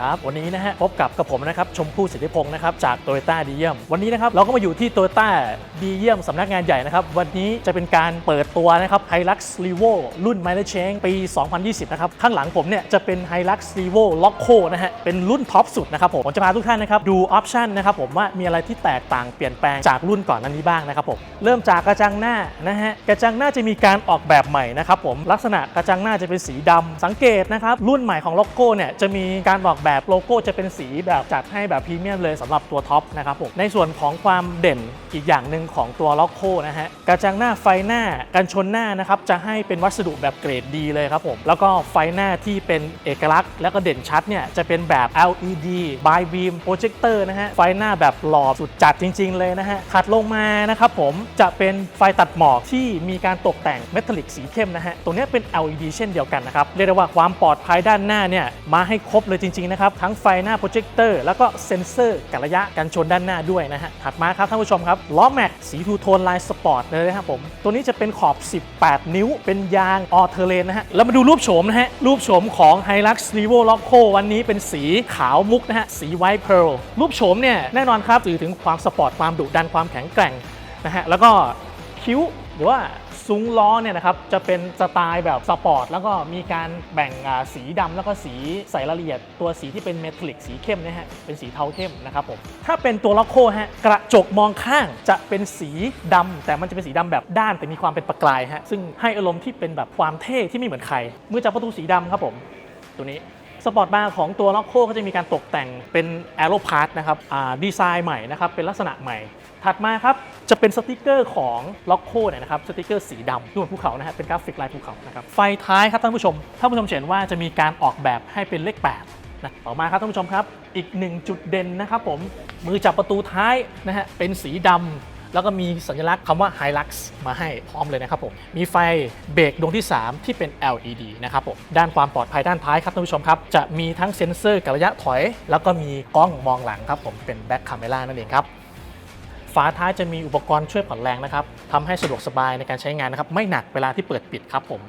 ครับ วันนี้นะฮะพบกับกับผมนะครับชมพู่สิทธิพงศ์นะครับจากโตโยต้าดีเยี่ยมวันนี้นะครับเราก็มาอยู่ที่โตโยต้าดีเยี่ยมสำนักงานใหญ่นะครับ วันนี้จะเป็นการเปิดตัวนะครับ Hilux Revo รุ่น m i l e Change ปี 2020 นะครับ ข้างหลังผมเนี่ยจะเป็น Hilux Revo Loco นะฮะเป็นรุ่นท็อปสุดนะครับผมผมจะพาทุกท่านนะครับดูออปชันนะครับผมว่ามีอะไรที่แตกต่างเปลี่ยนแปลงจากรุ่นก่อนนั้นนี้บ้างนะครับผมเริ่มจากกระจังหน้านะฮะกระจังหน้าจะมีการออกแบบใหม่นะครับผมลักษณะกระจังหน้าจะเป็นสีดำสังเกตนะครับรุ่นใหม่ของโลโก้เนี่ยจะมีการออกแบบโลโก้จะเป็นสีแบบจัดให้แบบพรีเมียมเลยสำหรับตัวท็อปนะครับผมในส่วนของความเด่นอีกอย่างหนึ่งของตัวล็อกโก้นะฮะกระจังหน้าไฟหน้ากันชนหน้านะครับจะให้เป็นวัสดุแบบเกรดดีเลยครับผมแล้วก็ไฟหน้าที่เป็นเอกลักษณ์ แล้วก็เด่นชัดเนี่ยจะเป็นแบบ LED by beam projector นะฮะไฟหน้าแบบหล่อสุดจัดจริง ๆ เลยนะฮะถัดลงมานะครับผมจะเป็นไฟตัดหมอกที่มีการตกแต่งเมทัลลิกสีเข้มนะฮะตรงนี้เป็น LED เช่นเดียวกันนะครับเรียกได้ว่าความปลอดภัยด้านหน้าเนี่ยมาให้ครบเลยจริงๆนะครับทั้งไฟหน้าโปรเจคเตอร์แล้วก็เซ็นเซอร์กัระยะกันชนด้านหน้าด้วยนะฮะถัดมาครับท่านผู้ชมครับล้อแม็กสีทูโทนลายสปอร์ตเลยนะครับผมตัวนี้จะเป็นขอบ 18 นิ้ว เป็นยางออเทเลนนะฮะแล้วมาดูรูปโฉมนะฮะรูปโฉมของ Hilux Revo Loco วันนี้เป็นสีขาวมุกนะฮะสีไวท์เพร์ลรูปโฉมเนี่ยแน่นอนครับสื่อถึงความสปอร์ตความดุดันความแข็งแกร่งนะฮะแล้วก็คิ้วหรือว่า ซุ้งล้อเนี่ยนะครับจะเป็นสไตล์แบบสปอร์ตแล้วก็มีการแบ่งสีดำแล้วก็สีใส่รายละเอียด ตัวสีที่เป็นเมทัลลิกสีเข้มนะฮะเป็นสีเทาเข้มนะครับผมถ้าเป็นตัวล็อกโคฮะกระจกมองข้างจะเป็นสีดำแต่มันจะเป็นสีดำแบบด้านแต่มีความเป็นประกายฮะซึ่งให้อารมณ์ที่เป็นแบบความเท่ที่ไม่เหมือนใครเมื่อจับประตูสีดำครับผมตัวนี้สปอร์ตบาร์ของตัวล็อกโคก็จะมีการตกแต่งเป็นแอโรพาร์ทนะครับดีไซน์ใหม่นะครับเป็นลักษณะใหม่ ถัดมาครับจะเป็นสติกเกอร์ของล็อกโคเนี่ยนะครับสติกเกอร์สีดำรูปภูเขานะฮะเป็นกราฟิกลายภูเขานะครับไฟท้ายครับท่านผู้ชมท่านผู้ชมเห็นว่าจะมีการออกแบบให้เป็นเลข 8 นะต่อมาครับท่านผู้ชมครับ อีกหนึ่งจุดเด่นนะครับผมมือจับประตูท้ายนะฮะเป็นสีดำแล้วก็มีสัญลักษณ์คำว่า Hilux มาให้พร้อมเลยนะครับผมมีไฟเบรกดวงที่ 3 ที่เป็น LED นะครับผมด้านความปลอดภัยด้านท้ายครับท่านผู้ชมครับจะมีทั้งเซ็นเซอร์กับระยะถอย แล้วก็มีกล้องมองหลังครับผมเป็นแบ็คคาเมล่านั่นเองครับ ฝาท้ายจะมีอุปกรณ์ช่วยผ่อนแรงนะครับทำให้สะดวกสบายในการใช้งานนะครับ ไม่หนักเวลาที่เปิดปิดครับผม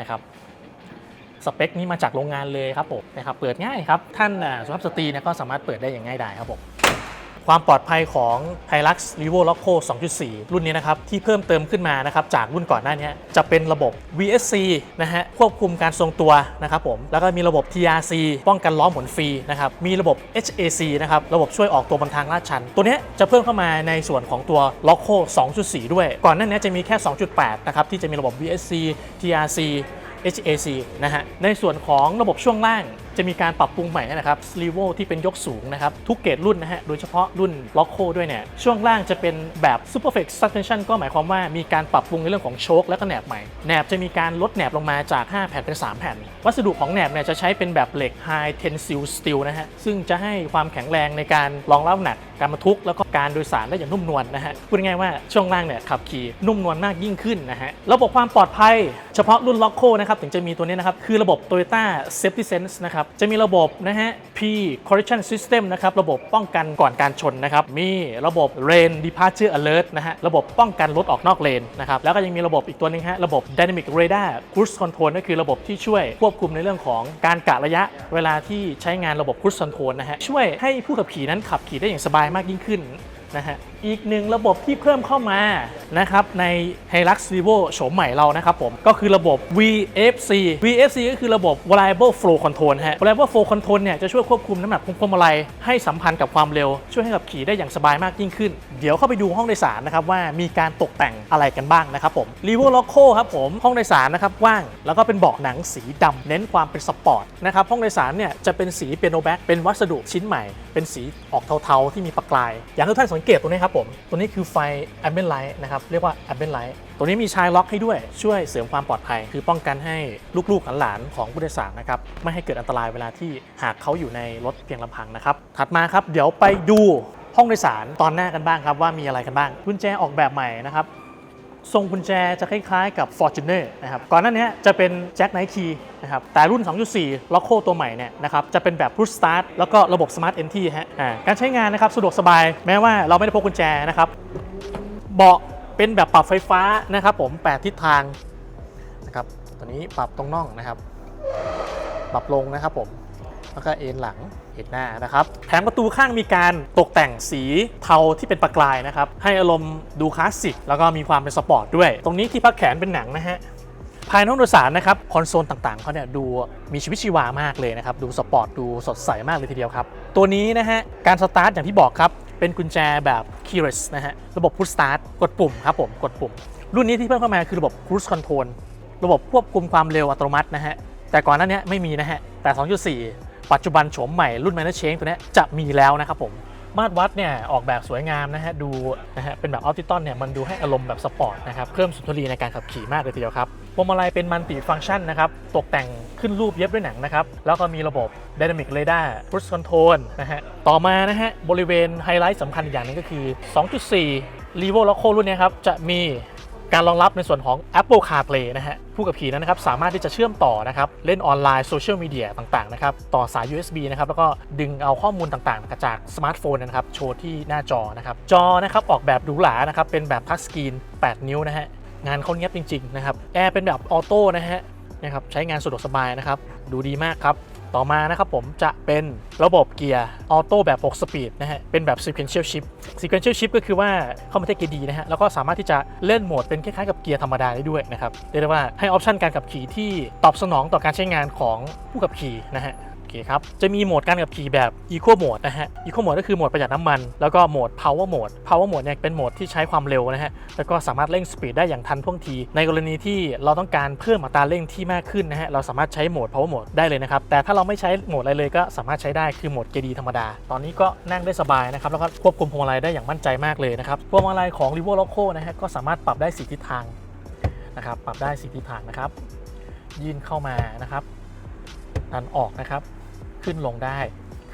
นะครับสเปคนี้มาจากโรงงานเลยครับผมนะครับเปิดง่ายครับท่านสุภาพสตรีเนี่ยก็สามารถเปิดได้อย่างง่ายดายครับผม ความปลอดภัยของ Hilux Revo Loco 2.4 รุ่นนี้นะครับ ที่เพิ่มเติมขึ้นมานะครับ จากรุ่นก่อนหน้านี้จะเป็นระบบ VSC นะฮะควบคุมการทรงตัวนะครับผม แล้วก็มีระบบ TRC ป้องกันล้อหมุนฟรีนะครับ มีระบบ HAC นะครับ ระบบช่วยออกตัวบนทางลาดชัน ตัวนี้จะเพิ่มเข้ามาในส่วนของตัว Loco 2.4 ด้วย ก่อนหน้านี้จะมีแค่ 2.8 นะครับที่จะมีระบบ VSC TRC HAC นะฮะในส่วนของระบบช่วงล่าง จะมีการปรับปรุงใหม่นะครับ s l e v o ที่เป็นยกสูงนะครับทุกเกรดรุ่นนะฮะโดยเฉพาะรุ่น Loco ด้วยเนี่ยช่วงล่างจะเป็นแบบ Superflex Suspension ก็หมายความว่ามีการปรับปรุงในเรื่องของโชคและก็แหนบใหม่แหนบจะมีการลดแหนบลงมาจาก 5 แผ่นเป็น 3 แผ่น วัสดุของแหนบเนี่ยจะใช้เป็นแบบเหล็ก High Tensile Steel นะฮะซึ่งจะให้ความแข็งแรงในการรองรับหนักการบรรทุกแล้วก็การโดยสารได้อย่างนุ่มนวลนะฮะพูดง่ายว่าช่วงล่างเนี่ยขับขี่นุ่มนวลมากยิ่งขึ้นนะฮะระบบความปลอดภัย เฉพาะรุ่น Loco นะครับถึงจะมีตัวนี้นะครับคือระบบ Toyota Safety Sense นะครับจะมีระบบนะฮะ P Correction System นะครับ ระบบป้องกันก่อนการชนนะครับ มีระบบ Lane Departure Alert นะฮะ ระบบป้องกันรถออกนอกเลนนะครับ แล้วก็ยังมีระบบอีกตัวหนึงฮะ ระบบ Dynamic Radar Cruise Control ก็คือระบบที่ช่วยควบคุมในเรื่องของการกะระยะ เวลาที่ใช้งานระบบ Cruise Control นะฮะ ช่วยให้ผู้ขับขี่นั้นขับขี่ได้อย่างสบายมากยิ่งขึ้นนะฮะ อีกหนึ่งระบบที่เพิ่มเข้ามานะครับใน Hilux Revo โฉมใหม่เรานะครับผม ก็คือระบบ VFC VFC ก็คือระบบ Variable Flow Control ฮะ Variable Flow Control เนี่ยจะช่วยควบคุมน้ำหนักพวงมาลัยให้สัมพันธ์กับความเร็ว ช่วยให้ขับขี่ได้อย่างสบายมากยิ่งขึ้น เดี๋ยวเข้าไปดูห้องโดยสารนะครับว่ามีการตกแต่งอะไรกันบ้างนะครับผม Revo Loco ครับผมห้องโดยสารนะครับกว้าง แล้วก็เป็นเบาะหนังสีดำเน้นความเป็นสปอร์ตนะครับห้องโดยสารเนี่ยจะเป็นสีเปียโนแบ็กเป็นวัสดุชิ้นใหม่ เป็นสีออกเทาๆที่มีประกาย อย่างที่ทุกท่านสังเกตตรงนี้ครับผมตัวนี้คือไฟ ambient light นะครับเรียกว่า ambient light ตัวนี้มีชายล็อกให้ด้วยช่วยเสริมความปลอดภัย คือป้องกันให้ลูกๆหลานๆของผู้โดยสารนะครับไม่ให้เกิดอันตรายเวลาที่หากเขาอยู่ในรถเพียงลำพังนะครับถัดมาครับเดี๋ยวไปดูห้องโดยสารตอนหน้ากันบ้างครับว่ามีอะไรกันบ้างกุญแจออกแบบใหม่นะครับ ทรงกุญแจจะคล้ายๆกับ Fortuner นะครับก่อนหน้านี้จะเป็นแจ็คไนท์คีนะครับแต่รุ่น 2.4 Loco ตัวใหม่เนี่ยนะครับจะเป็นแบบ Push Start แล้วก็ระบบ Smart Entry ฮะการใช้งานนะครับสะดวกสบายแม้ว่าเราไม่ได้พกกุญแจนะครับเบาะเป็นแบบปรับไฟฟ้านะครับผม 8 ทิศทางนะครับตัวนี้ปรับตรงน่องนะครับ ปรับลงนะครับผมแล้วก็เอนหลัง็นหน้านะครับแผงประตูข้างมีการตกแต่งสีเทาที่เป็นประกายนะครับ ให้อารมณ์ดูคลาสสิกแล้วก็มีความเป็นสปอร์ตด้วย ตรงนี้ที่พักแขนเป็นหนังนะฮะภายในห้องโดยสารนะครับคอนโซลต่างๆเขาเนี่ยดูมีชีวิตชีวามากเลยนะครับ ดูสปอร์ตดูสดใสมากเลยทีเดียวครับ ตัวนี้นะฮะการสตาร์ทอย่างที่บอกครับ เป็นกุญแจแบบ keyless นะฮะระบบ push start กดปุ่มครับผมกดปุ่ม รุ่นนี้ที่เพิ่มเข้ามาคือระบบ cruise control ระบบควบคุมความเร็วอัตโนมัตินะฮะแต่ก่อนหน้านี้ไม่มีนะฮะแต่ 2.4 ปัจจุบันโฉมใหม่รุ่น Manor Change ตัวนี้จะมีแล้วนะครับผมมาตรวัดเนี่ยออกแบบสวยงามนะฮะดูนะฮะเป็นแบบออ t ติตอนเนี่ยมันดูให้อารมณ์แบบสปอร์ตนะครับเพิ่มสุนทรีในการขับขี่มากเลยทีเดียวครับพวงมาลัยเป็นมัลติฟัง c t ชันนะครับตกแต่งขึ้นรูปเย็บด้วยหนังนะครับแล้วก็มีระบบ Dynamic Radar Cruise Control นะฮะต่อมานะฮะบริเวณไฮไลท์สำคัญอีกอย่างหนึงก็คือ 2.4 r e v o Loco รุ่นเนี้ครับจะมี การรองรับในส่วนของ Apple CarPlay นะฮะผู้ขับขี่นั้นนะครับสามารถที่จะเชื่อมต่อนะครับเล่นออนไลน์โซเชียลมีเดียต่างๆนะครับต่อสาย USB นะครับแล้วก็ดึงเอาข้อมูลต่างๆ จากสมาร์ทโฟนนะครับโชว์ที่หน้าจอนะครับจอนะครับออกแบบหรูหรานะครับเป็นแบบทัชสกรีน 8 นิ้วนะฮะงานเขาเนียบจริงๆนะครับแอร์เป็นแบบออโต้นะฮะนะครับใช้งานสะดวกสบายนะครับดูดีมากครับ ต่อมานะครับผมจะเป็นระบบเกียร์ออโต้แบบ 6 สปีดนะฮะ เป็นแบบ sequential shift sequential shift ก็คือว่าเข้ามาเทคเกียร์ดีนะฮะ แล้วก็สามารถที่จะเล่นโหมดเป็นคล้ายๆกับเกียร์ธรรมดาได้ด้วยนะครับเรียกได้ว่าให้ออปชันการขับขี่ที่ตอบสนองต่อการใช้งานของผู้ขับขี่นะฮะ เคครับ จะมีโหมดการขับขี่แบบ Eco Mode นะฮะ Eco Mode ก็คือโหมดประหยัดน้ำมัน แล้วก็โหมด Power Mode Power Mode เนี่ยเป็นโหมดที่ใช้ความเร็วนะฮะ แล้วก็สามารถเร่งสปีดได้อย่างทันท่วงที ในกรณีที่เราต้องการเพิ่มอัตราเร่งที่มากขึ้นนะฮะ เราสามารถใช้โหมด Power Mode ได้เลยนะครับ แต่ถ้าเราไม่ใช้โหมดอะไรเลยก็สามารถใช้ได้คือโหมดเกดีธรรมดา ตอนนี้ก็นั่งได้สบายนะครับ แล้วก็ควบคุมพวงมาลัยได้อย่างมั่นใจมากเลยนะครับ พวงมาลัยของ r e v o Loco นะฮะก็สามารถปรับได้สีทิศทางนะครับ ปรับได้สีทิศทางนะครับ ยื่นเข้ามานะครับดันออกนะครับ ขึ้นลงได้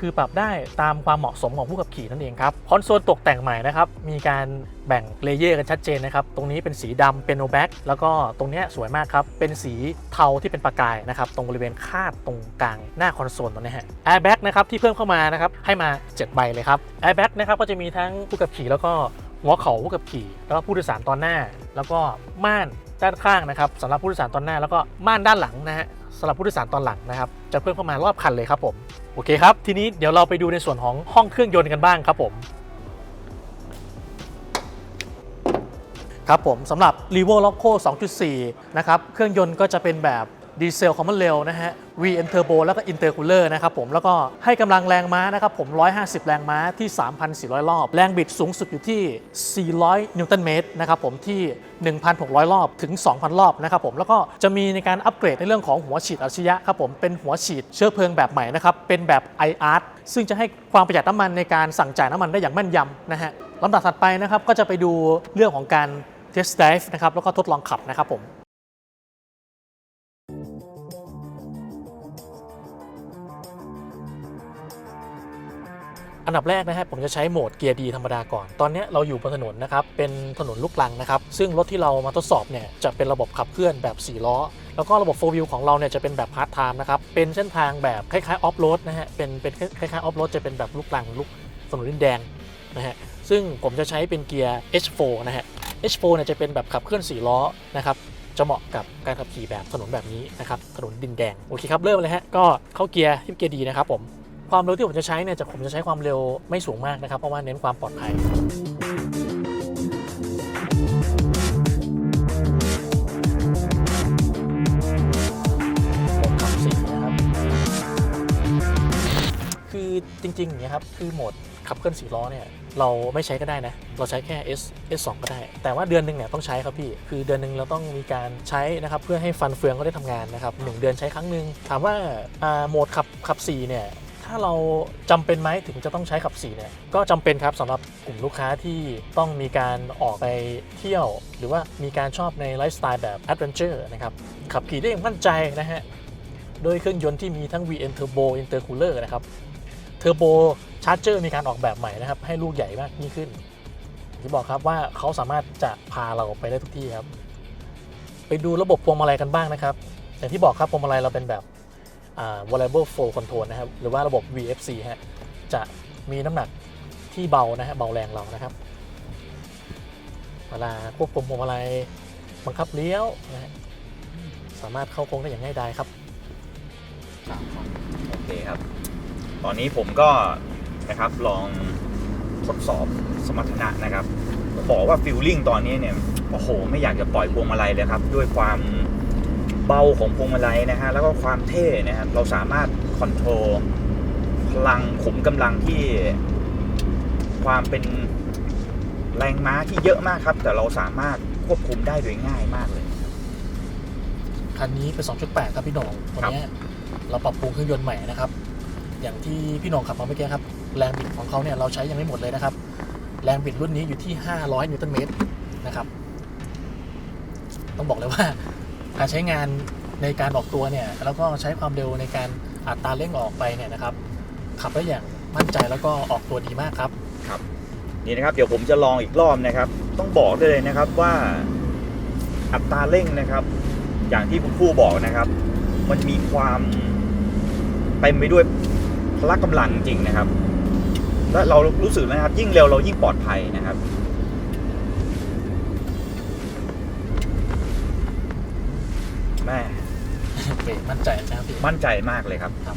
คือปรับได้ตามความเหมาะสมของผู้ขับขี่นั่นเองครับคอนโซลตกแต่งใหม่นะครับมีการแบ่งเลเยอร์กันชัดเจนนะครับ ตรงนี้เป็นสีดำเป็นโนแบ็กแล้วก็ตรงนี้สวยมากครับ เป็นสีเทาที่เป็นประกายนะครับ ตรงบริเวณคาดตรงกลางหน้าคอนโซลตรงนี้ฮะแอร์แบ็กนะครับที่เพิ่มเข้ามานะครับ ให้มา 7 ใบเลยครับแอร์แบ็กนะครับก็จะมีทั้งผู้ขับขี่แล้วก็ หัวเข่าผู้ขับขี่ แล้วก็ผู้โดยสารตอนหน้า แล้วก็ม่านด้านข้างนะครับสำหรับผู้โดยสารตอนหน้า แล้วก็ม่านด้านหลังนะฮะสำหรับผู้โดยสารตอนหลังนะครับ จะเพิ่มเข้ามารอบคันเลยครับผมโอเคครับ ทีนี้เดี๋ยวเราไปดูในส่วนของห้องเครื่องยนต์กันบ้างครับผมครับผมสำหรับ r e v o Loco 2.4 นะครับ เครื่องยนต์ก็จะเป็นแบบ ดีเซลคอมมอนเรลนะฮะ VN Turbo แล้วก็ Intercooler นะครับผม แล้วก็ให้กำลังแรงม้านะครับผม 150 แรงม้าที่ 3,400 รอบ แรงบิดสูงสุดอยู่ที่ 400 นิวตันเมตรนะครับผมที่ 1,600 รอบถึง 2,000 รอบนะครับผม แล้วก็จะมีในการอัปเกรดในเรื่องของหัวฉีดอัจฉริยะครับผม เป็นหัวฉีดเชื้อเพลิงแบบใหม่นะครับ เป็นแบบ IART ซึ่งจะให้ความประหยัดน้ำมันในการสั่งจ่ายน้ำมันได้อย่างแม่นยำนะฮะลำดับถัดไปนะครับก็จะไปดูเรื่องของการ test drive นะครับแล้วก็ทดลองขับนะครับผม อันดับแรกนะฮะผมจะใช้โหมดเกียร์ดีธรรมดาก่อน ตอนนี้เราอยู่บนถนนนะครับ เป็นถนนลูกลังนะครับ ซึ่งรถที่เรามาทดสอบเนี่ยจะเป็นระบบขับเคลื่อนแบบ 4 ล้อ แล้วก็ระบบ 4 wheel ของเราเนี่ยจะเป็นแบบพาร์ทไทม์นะครับ เป็นเส้นทางแบบคล้ายๆออฟโรดนะฮะ เป็นเป็นคล้ายๆออฟโรดจะเป็นแบบลูกลังลูกถนนดินแดงนะฮะ ซึ่งผมจะใช้เป็นเกียร์ H4 นะฮะ H4 เนี่ยจะเป็นแบบขับเคลื่อน 4 ล้อนะครับจะเหมาะกับการขับขี่แบบถนนแบบนี้นะครับถนนดินแดงโอเคครับเริ่มเลยฮะก็เข้าเกียร์ที่เกียร์ดีนะครับผม ความเร็วที่ผมจะใช้เนี่ยจะผมจะใช้ความเร็วไม่สูงมากนะครับ เพราะว่าเน้นความปลอดภัยผมขับสี่นะครับคือจริงๆอย่างเงี้ยครับคือโหมดขับเคลื่อนสี่ล้อเนี่ยเราไม่ใช้ก็ได้นะ เราใช้แค่ S S2 ก็ได้ แต่ว่าเดือนหนึ่งเนี่ยต้องใช้ครับพี่ คือเดือนหนึ่งเราต้องมีการใช้นะครับเพื่อให้ฟันเฟืองก็ได้ทำงานนะครับหนึ่งเดือนใช้ครั้งหนึ่งถามว่าอ่าโหมดขับขับสี่เนี่ย ถ้าเราจำเป็นไหมถึงจะต้องใช้ขับสีเนี่ยก็จำเป็นครับสำหรับกลุ่มลูกค้าที่ต้องมีการออกไปเที่ยว หรือว่ามีการชอบในไลฟ์สไตล์แบบแอดเวนเจอร์นะครับขับขี่ได้อย่างมั่นใจนะฮะโดยเครื่องยนต์ที่มีทั้ง VN Turbo Intercooler นะครับ Turbo Charger มีการออกแบบใหม่นะครับ ให้ลูกใหญ่มากยิ่งขึ้นที่บอกครับว่าเขาสามารถจะพาเราไปได้ทุกที่ครับ ไปดูระบบพวงมาลัยกันบ้างนะครับอย่างที่บอกครับพวงมาลัยเราเป็นแบบ variable flow control นะครับ หรือว่าระบบ VFC ฮะ จะมีน้ำหนักที่เบานะฮะ เบาแรงเรานะครับ เวลาควบคุมพวงมาลัยบังคับเลี้ยวนะฮะ สามารถเข้าโค้งได้อย่างง่ายดายครับ โอเคครับ ตอนนี้ผมก็นะครับลองทดสอบสมรรถนะนะครับบอกว่าฟิลลิ่งตอนนี้เนี่ย โอ้โห ไม่อยากจะปล่อยพวงมาลัยเลยครับ ด้วยความ เบาของพวงมาลัยนะฮะแล้วก็ความเท่นะครับเราสามารถคอนโทรลพลังขุมกำลังที่ ความเป็นแรงม้าที่เยอะมากครับ แต่เราสามารถควบคุมได้โดยง่ายมากเลย คันนี้เป็น 2.8 ครับพี่หนงวันนี้เราปรับปรุงเครื่องยนต์ใหม่นะครับ อย่างที่พี่หนงขับมาเมื่อกี้ครับ แรงบิดของเขาเนี่ยเราใช้ยังไม่หมดเลยนะครับ แรงบิดรุ่นนี้อยู่ที่ 500 นิวตันเมตรนะครับ ต้องบอกเลยว่า การใช้งานในการออกตัวเนี่ยแล้วก็ใช้ความเร็วในการอัตราเร่งออกไปเนี่ยนะครับ ขับได้อย่างมั่นใจแล้วก็ออกตัวดีมากครับนี่นะครับ เดี๋ยวผมจะลองอีกรอบนะครับ ต้องบอกได้เลยนะครับว่าอัตราเร่งนะครับ อย่างที่คุณครูบอกนะครับ มันมีความเต็มไปด้วยพละกำลังจริงนะครับ และเรารู้สึกนะครับ ยิ่งเร็วเรายิ่งปลอดภัยนะครับ เบรกมั่นใจนะครับพี่มั่นใจมากเลยครับครับ